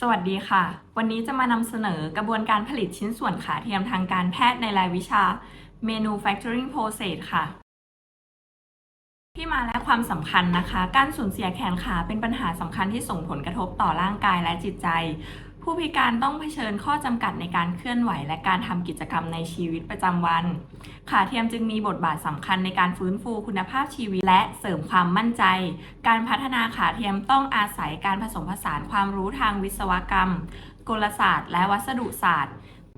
สวัสดีค่ะ วันนี้จะมานำเสนอกระบวนการผลิตชิ้นส่วนขาเทียมทางการแพทย์ในรายวิชา Manufacturing Process ค่ะ ที่มาและความสำคัญนะคะ การสูญเสียแขนขาเป็นปัญหาสำคัญที่ส่งผลกระทบต่อร่างกายและจิตใจ ผู้พิการต้องเผชิญข้อจำกัดในการเคลื่อนไหว และการทำกิจกรรมในชีวิตประจำวัน ขาเทียมจึงมีบทบาทสำคัญในการฟื้นฟูคุณภาพชีวิตและเสริมความมั่นใจ การพัฒนาขาเทียมต้องอาศัยการผสมผสานความรู้ทางวิศวกรรม กลศาสตร์ และวัสดุศาสตร์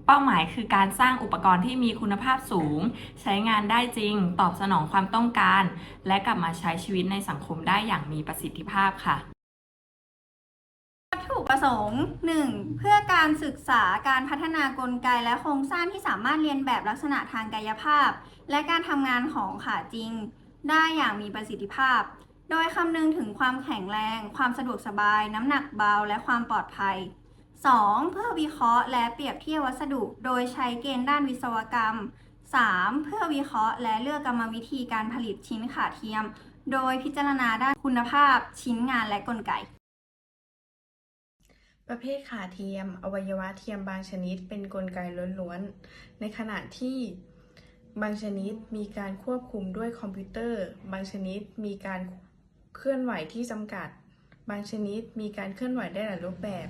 เป้าหมายคือการสร้างอุปกรณ์ที่มีคุณภาพสูง ใช้งานได้จริง ตอบสนองความต้องการ และกลับมาใช้ชีวิตในสังคมได้อย่างมีประสิทธิภาพค่ะ ประสงค์ 1. เพื่อการศึกษาการพัฒนากลไกและโครงสร้างที่สามารถเรียนแบบลักษณะทางกายภาพ และการทำงานของขาจริง ได้อย่างมีประสิทธิภาพ โดยคำนึงถึงความแข็งแรง ความสะดวกสบาย น้ำหนักเบา และความปลอดภัย 2. เพื่อวิเคราะห์และเปรียบเทียบวัสดุ โดยใช้เกณฑ์ด้านวิศวกรรม 3. เพื่อวิเคราะห์และเลือกกรรมวิธีการผลิตชิ้นขาเทียม โดยพิจารณาด้านคุณภาพ ชิ้นงานและกลไก ประเภทขาเทียม อวัยวะเทียมบางชนิดเป็นนกลไกล้วนๆ ในขณะที่บางชนิดมีการควบคุมด้วยคอมพิวเตอร์ บางชนิดมีการเคลื่อนไหวที่จำกัด บางชนิดมีการเคลื่อนไหวได้หลายรูปแบบ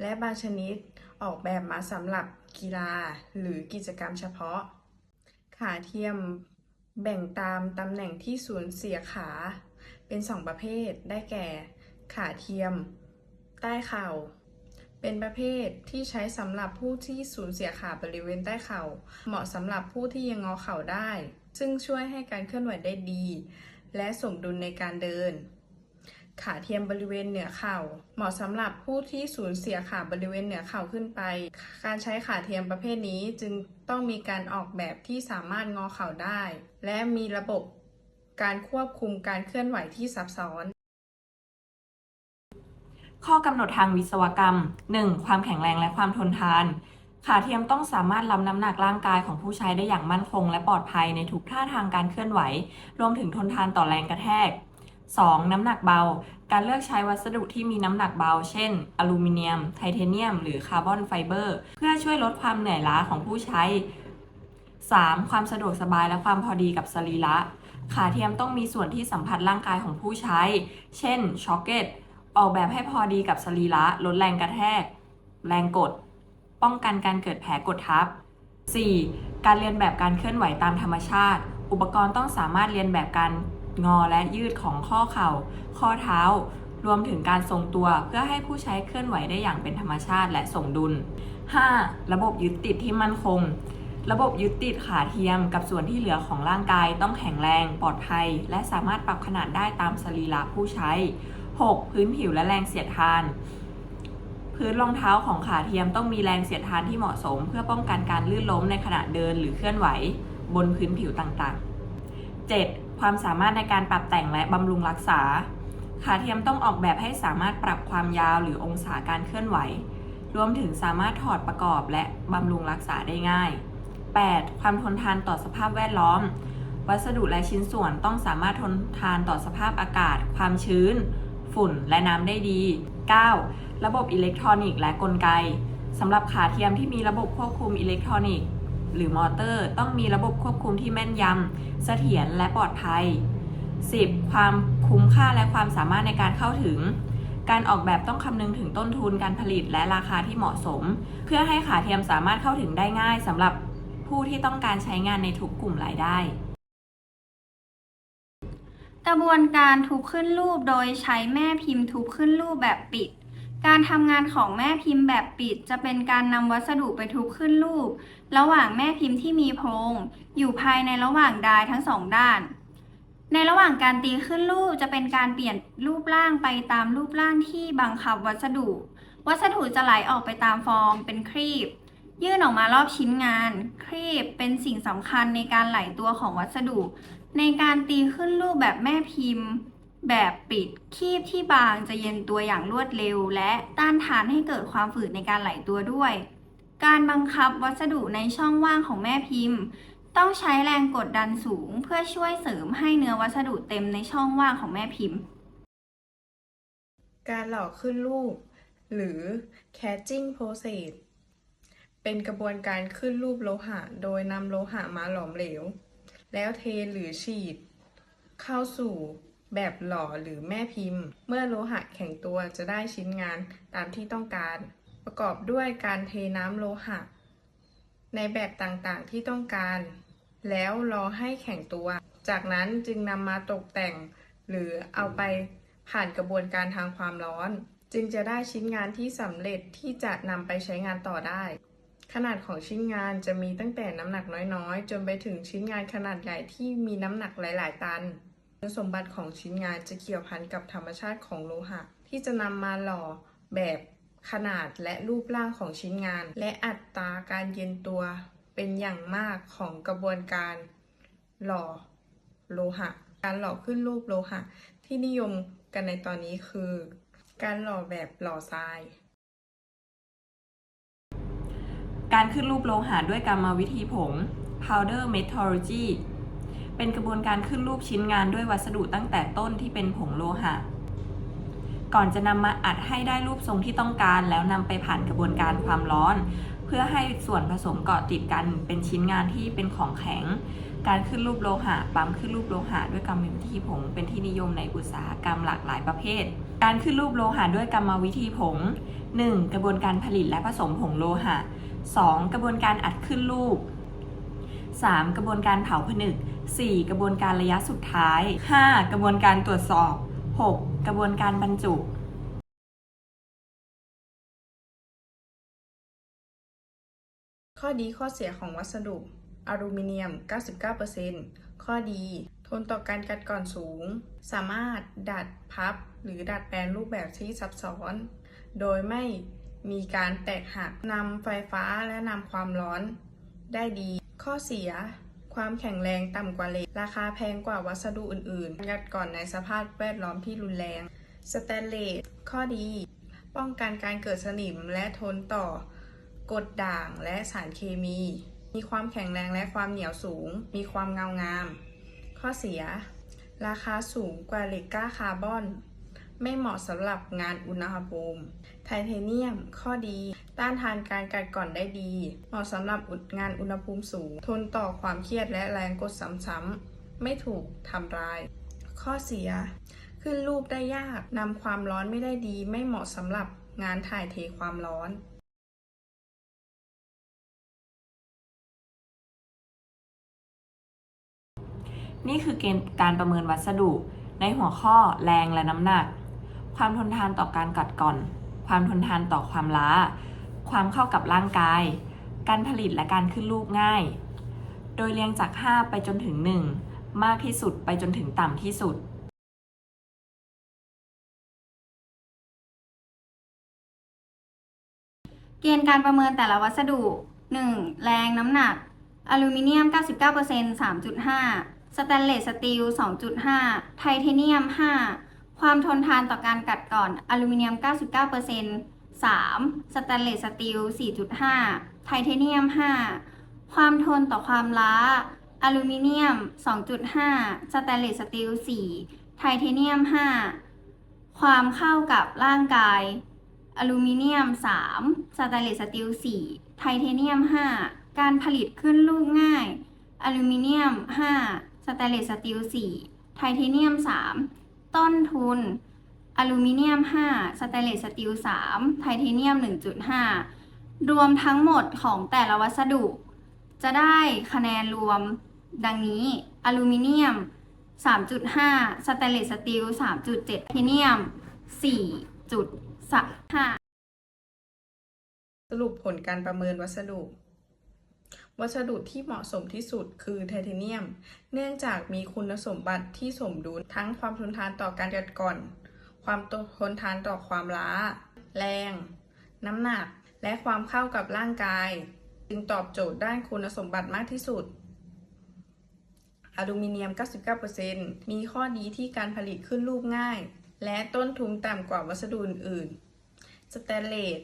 และบางชนิดออกแบบมาสำหรับกีฬาหรือกิจกรรมเฉพาะ ขาเทียมแบ่งตามตำแหน่งที่สูญเสียขา เป็นสองประเภทได้แก่ ขาเทียม ใต้เข่า เป็นประเภทที่ใช้สำหรับผู้ที่สูญเสียขาบริเวณใต้เข่า เหมาะสำหรับผู้ที่ยังงอเข่าได้ ซึ่งช่วยให้การเคลื่อนไหวได้ดี และสมดุลในการเดิน ขาเทียมบริเวณเหนือเข่า เหมาะสำหรับผู้ที่สูญเสียขาบริเวณเหนือเข่าขึ้นไป การใช้ขาเทียมประเภทนี้จึงต้องมีการออกแบบที่สามารถงอเข่าได้ และมีระบบการควบคุมการเคลื่อนไหวที่ซับซ้อน ข้อกำหนดทางวิศวกรรม 1. ความแข็งแรงและความทนทาน ขาเทียมต้องสามารถรับน้ำหนักร่างกายของผู้ใช้ได้อย่างมั่นคง และปลอดภัยในทุกท่าทางการเคลื่อนไหว รวมถึงทนทานต่อแรงกระแทก 2. น้ำหนักเบา การเลือกใช้วัสดุที่มีน้ำหนักเบา เช่น อลูมิเนียม ไทเทเนียม หรือคาร์บอนไฟเบอร์ เพื่อช่วยลดความเหนื่อยล้าของผู้ใช้ 3. ความสะดวกสบายและความพอดีกับสรีระ ขาเทียมต้องมีส่วนที่สัมผัสร่างกายของผู้ใช้ เช่น ช็อคเก็ต ออกแบบให้พอดีกับสรีระลดแรงกระแทก แรงกด ป้องกันการเกิดแผลกดทับ 4. การเรียนแบบการเคลื่อนไหวตามธรรมชาติ อุปกรณ์ต้องสามารถเรียนแบบการงอและยืดของข้อเข่า ข้อเท้า รวมถึงการทรงตัวเพื่อให้ผู้ใช้เคลื่อนไหวได้อย่างเป็นธรรมชาติและสมดุล 5. ระบบยึดติดที่มั่นคง ระบบยึดติดขาเทียมกับส่วนที่เหลือของร่างกายต้องแข็งแรง ปลอดภัย และสามารถปรับขนาดได้ตามสรีระผู้ใช้ 6. พื้นผิวและแรงเสียดทาน พื้นรองเท้าของขาเทียมต้องมีแรงเสียดทานที่เหมาะสม เพื่อป้องกันการลื่นล้มในขณะเดินหรือเคลื่อนไหวบนพื้นผิวต่างๆ 7. ความสามารถในการปรับแต่งและบำรุงรักษา ขาเทียมต้องออกแบบให้สามารถปรับความยาวหรือองศาการเคลื่อนไหว รวมถึงสามารถถอดประกอบและบำรุงรักษาได้ง่าย 8. ความทนทานต่อสภาพแวดล้อม วัสดุและชิ้นส่วนต้องสามารถทนทานต่อสภาพอากาศ ความชื้น ฝุ่นและน้ำได้ดี 9. ระบบอิเล็กทรอนิกส์และกลไกสำหรับขาเทียมที่มีระบบควบคุมอิเล็กทรอนิกส์หรือมอเตอร์ ต้องมีระบบควบคุมที่แม่นยำเสถียรและปลอดภัย 10. ความคุ้มค่าและความสามารถในการเข้าถึง การออกแบบต้องคำนึงถึงต้นทุนการผลิตและราคาที่เหมาะสม เพื่อให้ขาเทียมสามารถเข้าถึงได้ง่ายสำหรับผู้ที่ต้องการใช้งานในทุกกลุ่มรายได้ กระบวนการทุบขึ้นรูปโดยใช้แม่พิมพ์ทุบขึ้นรูปแบบปิด การทำงานของแม่พิมพ์แบบปิด จะเป็นการนำวัสดุไปทุบขึ้นรูป ระหว่างแม่พิมพ์ที่มีโพรง อยู่ภายในระหว่างดายทั้งสองด้าน ในระหว่างการตีขึ้นรูปจะเป็นการเปลี่ยนรูปร่างไปตามรูปร่างที่บังคับวัสดุ วัสดุจะไหลออกไปตามฟอร์ม เป็นครีบ ยื่นออกมารอบชิ้นงาน ครีบเป็นสิ่งสำคัญในการไหลตัวของวัสดุ ในการตีขึ้นรูปแบบแม่พิมพ์ แบบปิดคีบที่บางจะเย็นตัวอย่างรวดเร็ว และต้านทานให้เกิดความฝืดในการไหลตัวด้วย การบังคับวัสดุในช่องว่างของแม่พิมพ์ ต้องใช้แรงกดดันสูงเพื่อช่วยเสริมให้เนื้อวัสดุเต็มในช่องว่างของแม่พิมพ์ การหล่อขึ้นรูป หรือ catching process เป็นกระบวนการขึ้นรูปโลหะ โดยนำโลหะมาหลอมเหลว แล้วเทหรือฉีด เข้าสู่แบบหล่อหรือแม่พิมพ์ เมื่อโลหะแข็งตัวจะได้ชิ้นงานตามที่ต้องการ ประกอบด้วยการเทน้ำโลหะ ในแบบต่างๆที่ต้องการ แล้วรอให้แข็งตัว จากนั้นจึงนำมาตกแต่ง หรือเอาไปผ่านกระบวนการทางความร้อน จึงจะได้ชิ้นงานที่สำเร็จที่จะนำไปใช้งานต่อได้ ขนาดของชิ้นงานจะมีตั้งแต่น้ำหนักน้อยๆ จนไปถึงชิ้นงานขนาดใหญ่ที่มีน้ำหนักหลาย ๆ ตันคุณสมบัติของชิ้นงานจะเกี่ยวพันกับธรรมชาติของโลหะ ที่จะนำมาหล่อแบบขนาดและรูปร่างของชิ้นงาน และอัตราการเย็นตัวเป็นอย่างมากของกระบวนการหล่อโลหะ การหล่อขึ้นรูปโลหะ ที่นิยมกันในตอนนี้คือ การหล่อแบบหล่อทราย การขึ้นรูปโลหะด้วยกรรมวิธีผง powder metallurgy เป็นกระบวนการขึ้นรูปชิ้นงานด้วยวัสดุตั้งแต่ต้นที่เป็นผงโลหะ ก่อนจะนำมาอัดให้ได้รูปทรงที่ต้องการ แล้วนำไปผ่านกระบวนการความร้อน เพื่อให้ส่วนผสมเกาะติดกันเป็นชิ้นงานที่เป็นของแข็ง การขึ้นรูปโลหะปั๊มขึ้นรูปโลหะด้วยกรรมวิธีผง เป็นที่นิยมในอุตสาหกรรมหลากหลายประเภท การขึ้นรูปโลหะด้วยกรรมวิธีผง 1. กระบวนการผลิตและผสมผงโลหะ 2. กระบวนการอัดขึ้นรูป 3. กระบวนการเผาผนึก 4. กระบวนการระยะสุดท้าย 5. กระบวนการตรวจสอบ 6. กระบวนการบรรจุข้อดีข้อเสียของวัสดุ อลูมิเนียม 99%ข้อดี ทนต่อการกัดกร่อนสูง สามารถดัดพับ หรือดัดแปลงรูปแบบที่ซับซ้อน โดยไม่ มีการแตกหักนำไฟฟ้าและนำความร้อนได้ดี ข้อเสีย ความแข็งแรงต่ำกว่าเหล็ก ราคาแพงกว่าวัสดุอื่นๆกัดก่อนในสภาพแวดล้อมที่รุนแรง สแตนเลส ข้อดี ป้องกันการเกิดสนิมและทนต่อกดด่างและสารเคมี มีความแข็งแรงและความเหนียวสูง มีความเงางาม ข้อเสีย ราคาสูงกว่าเหล็กกล้าคาร์บอน ไม่เหมาะสำหรับงานอุณหภูมิ ไทเทเนียม ข้อดี ต้านทานการกัดกร่อนได้ดี เหมาะสำหรับงานอุณหภูมิสูง ทนต่อความเครียดและแรงกดซ้ำๆ ไม่ถูกทำลาย ข้อเสีย ขึ้นรูปได้ยาก นำความร้อนไม่ได้ดี ไม่เหมาะสำหรับงานถ่ายเทความร้อนนี่คือเกณฑ์การประเมินวัสดุ ในหัวข้อแรงและน้ำหนัก ความทนทานต่อการกัดกร่อน ความทนทานต่อความล้า ความเข้ากับร่างกาย การผลิตและการขึ้นรูปง่าย โดยเรียงจาก 5 ไปจนถึง 1 มากที่สุดไปจนถึงต่ำที่สุดเกณฑ์การประเมินแต่ละวัสดุ 1. แรงน้ำหนัก อลูมิเนียม 99% 3.5 สแตนเลสสตีล 2.5 ไทเทเนียม 5 ความทนทานต่อการกัดกร่อนอลูมิเนียม 99% 3 สแตนเลสสตีล 4.5 ไทเทเนียม 5 ความทนต่อความล้า อลูมิเนียม 2.5 สแตนเลสสตีล 4 ไทเทเนียม 5 ความเข้ากับร่างกาย อลูมิเนียม 3 สแตนเลสสตีล 4 ไทเทเนียม 5 การผลิตขึ้นรูปง่าย อลูมิเนียม 5 สแตนเลสสตีล 4 ไทเทเนียม 3 ต้นทุนอลูมิเนียม 5 สแตนเลสสตีล 3 ไทเทเนียม 1.5 รวมทั้งหมดของแต่ละวัสดุ จะได้คะแนนรวมดังนี้ อลูมิเนียม 3.5 สแตนเลสสตีล 3.7ไทเทเนียม 4.5สรุปผลการประเมินวัสดุ วัสดุที่เหมาะสมที่สุดคือไทเทเนียม เนื่องจากมีคุณสมบัติที่สมดุลทั้งความทนทานต่อการกัดกร่อน ความทนทานต่อความล้า แรง น้ำหนัก และความเข้ากับร่างกาย จึงตอบโจทย์ด้านคุณสมบัติมากที่สุดอลูมิเนียม 99%มีข้อดีที่การผลิตขึ้นรูปง่าย และต้นทุนต่ำกว่าวัสดุอื่น ๆ สแตนเลส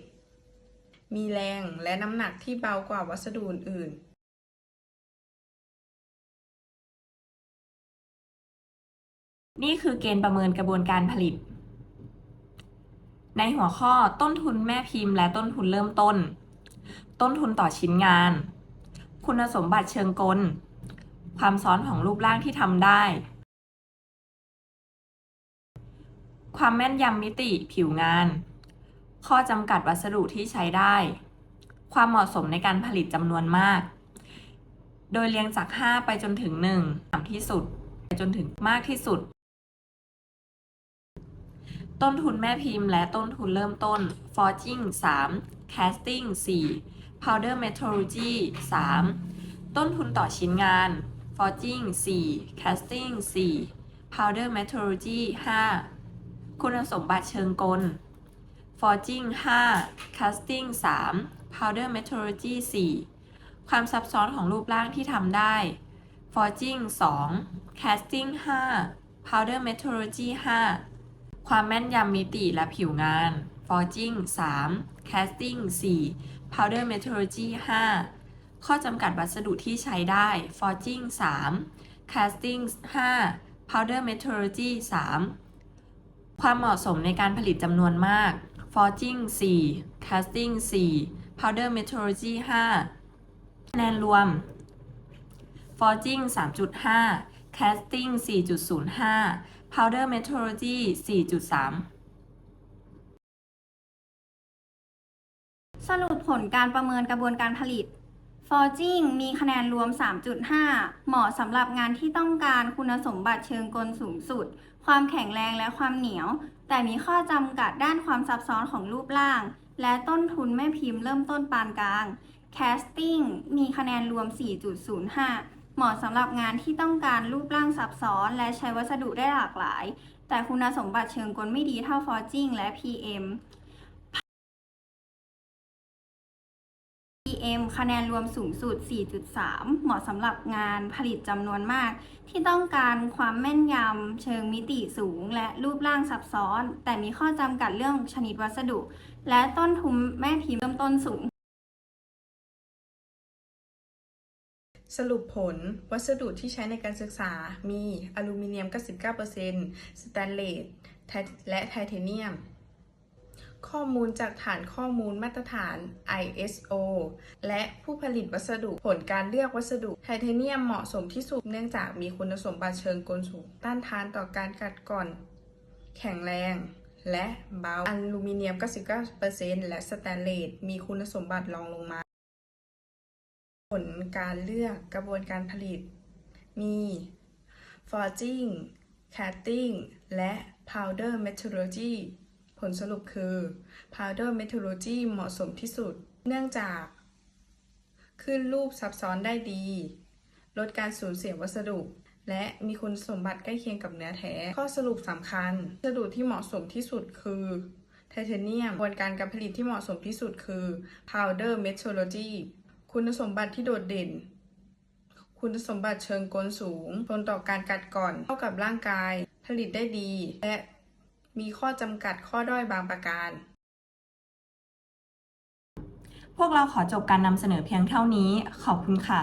มีแรงและน้ำหนักที่เบากว่าวัสดุอื่นๆนี่คือเกณฑ์ประเมินกระบวนการผลิต ในหัวข้อต้นทุนแม่พิมพ์และต้นทุนเริ่มต้น ต้นทุนต่อชิ้นงาน คุณสมบัติเชิงกล ความซ้อนของรูปร่างที่ทำได้ ความแม่นยำมิติผิวงาน ข้อจำกัดวัสดุที่ใช้ได้ ความเหมาะสมในการผลิตจำนวนมาก โดยเรียงจาก 5 ไปจนถึง1ต่ำที่สุด ไปจนถึงมากที่สุด ต้นทุนแม่พิมพ์และต้นทุนเริ่มต้น forging 3 casting 4 powder metallurgy 3 ต้นทุนต่อชิ้นงาน forging 4 casting 4 powder metallurgy 5 คุณสมบัติเชิงกล forging 5 casting 3 powder metallurgy 4 ความซับซ้อนของรูปร่างที่ทำได้ forging 2 casting 5 powder metallurgy 5 ความแม่นยำมิติและผิวงาน forging 3 casting 4 powder metallurgy 5 ข้อจำกัดวัสดุที่ใช้ได้ forging 3 casting 5 powder metallurgy 3 ความเหมาะสมในการผลิตจำนวนมาก forging 4 casting 4 powder metallurgy 5คะแนนรวม forging 3.5 casting 4.05 powder metallurgy 4.3สรุปผลการประเมินกระบวนการผลิต Forging มีคะแนนรวม 3.5 เหมาะสำหรับงานที่ต้องการคุณสมบัติเชิงกลสูงสุด ความแข็งแรงและความเหนียว แต่มีข้อจำกัดด้านความซับซ้อนของรูปร่าง และต้นทุนแม่พิมพ์เริ่มต้นปานกลาง Casting มีคะแนนรวม 4.05 เหมาะสำหรับงานที่ต้องการรูปร่างซับซ้อน และใช้วัสดุได้หลากหลาย แต่คุณสมบัติเชิงกลไม่ดีเท่า Forging และ PM PM คะแนนรวมสูงสุด 4.3 เหมาะสำหรับงานผลิตจำนวนมาก ที่ต้องการความแม่นยำเชิงมิติสูง และรูปร่างซับซ้อน แต่มีข้อจำกัดเรื่องชนิดวัสดุ และต้นทุนแม่พิมพ์เริ่มต้นสูง สรุปผลวัสดุที่ใช้ในการศึกษามีอลูมิเนียม 99%สแตนเลสและไทเทเนียม ข้อมูลจากฐานข้อมูลมาตรฐาน ISO และผู้ผลิตวัสดุผลการเลือกวัสดุไทเทเนียมเหมาะสมที่สุดเนื่องจากมีคุณสมบัติเชิงกลสูง ต้านทานต่อการกัดกร่อน แข็งแรง และเบาอลูมิเนียม 99%และสแตนเลสมีคุณสมบัติรองลงมา ผลการเลือกกระบวนการผลิต มี forging catting และ powder metallurgy ลสรุปคือ powder metallurgy เหมาะสมที่สุด เนื่องจาก ขึ้นรูปซับซ้อนได้ดี ลดการสูญเสียวัสดุ และมีคุณสมบัติใกล้เคียงกับเนื้อแท้ ข้อสรุปสำคัญ วัสดุที่เหมาะสมที่สุดคือไทเทเนียมกระบวนการการผลิตที่เหมาะสมที่สุดคือ powder metallurgy คุณสมบัติที่โดดเด่น คุณสมบัติเชิงกลสูง ทนต่อการกัดกร่อน เข้ากับร่างกาย ผลิตได้ดี และ มีข้อจำกัดข้อด้อยบางประการ พวกเราขอจบการนำเสนอเพียงเท่านี้ ขอบคุณค่ะ